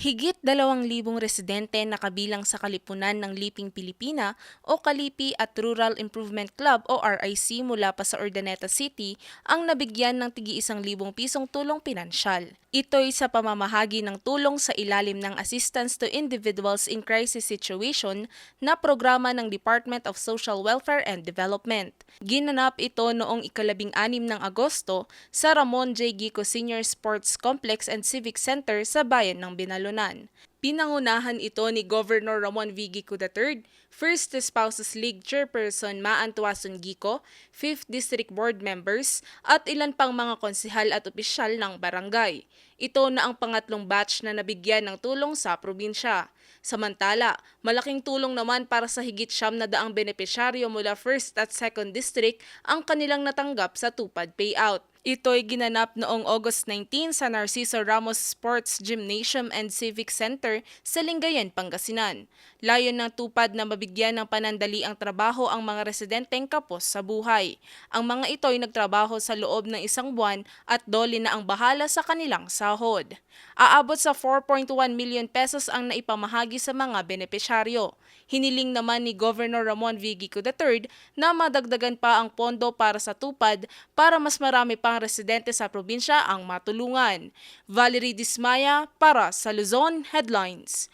Higit 2,000 residente na kabilang sa Kalipunan ng Liping Pilipina o Kalipi at Rural Improvement Club o RIC mula pa sa Urdaneta City ang nabigyan ng tigi isang libong pisong tulong pinansyal. Ito'y sa pamamahagi ng tulong sa ilalim ng Assistance to Individuals in Crisis Situation na programa ng Department of Social Welfare and Development. Ginanap ito noong ikalabing anim ng Agosto sa Ramon J. Gico Senior Sports Complex and Civic Center sa bayan ng Binalunan. Pinangunahan ito ni Governor Ramon V. Gico III, First Spouses League Chairperson Maan Tuason Gico, 5th District Board members, at ilan pang mga konsihal at opisyal ng barangay. Ito na ang pangatlong batch na nabigyan ng tulong sa probinsya. Samantala, malaking tulong naman para sa higit siyam na daang benepisyaryo mula 1st at 2nd District ang kanilang natanggap sa tupad payout. Ito'y ginanap noong August 19 sa Narciso Ramos Sports Gymnasium and Civic Center sa Lingayen, Pangasinan. Layon ng tupad na mabigyan ng panandali ang trabaho ang mga residenteng kapos sa buhay. Ang mga ito'y nagtrabaho sa loob ng isang buwan at doli na ang bahala sa kanilang sahod. Aabot sa 4.1 million pesos ang naipamahagi sa mga benepisyaryo. Hiniling naman ni Governor Ramon V. Gico III na madagdagan pa ang pondo para sa tupad para mas marami pang residente sa probinsya ang matulungan. Valerie Dismaya para sa Luzon Headlines.